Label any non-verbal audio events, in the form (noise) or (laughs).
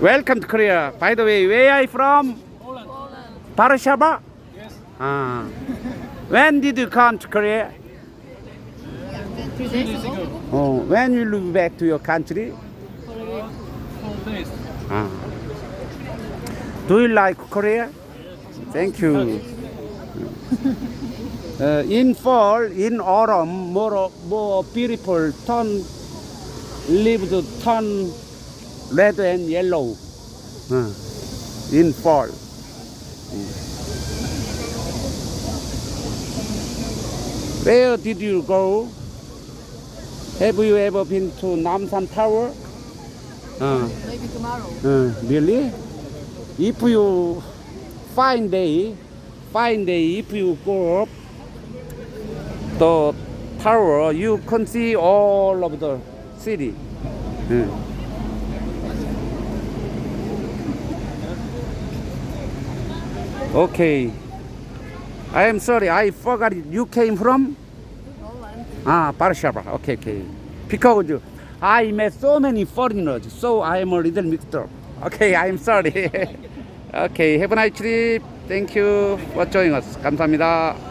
Welcome to Korea. By the way, where are you from? Poland. Warsaw? Yes. Ah. When did you come to Korea? Two days ago. Oh, when will you back to your country? Four days. Ah. Do you like Korea? Thank you. (laughs) Uh, in fall, in autumn, more more beautiful turn leaves turn red and yellow. Uh, in fall. Where did you go? Have you ever been to Namsan Tower? Uh, Maybe tomorrow. uh, really? If you find day, find day, if you go up the tower, you can see all of the city. Uh. Okay. I am sorry, I forgot it. You came from? Poland. Ah, Warsaw. Okay, okay. Because I met so many foreigners, so I am a little mixed up. Okay, I'm sorry. (laughs) okay, have a nice trip. Thank you for joining us. 감사합니다.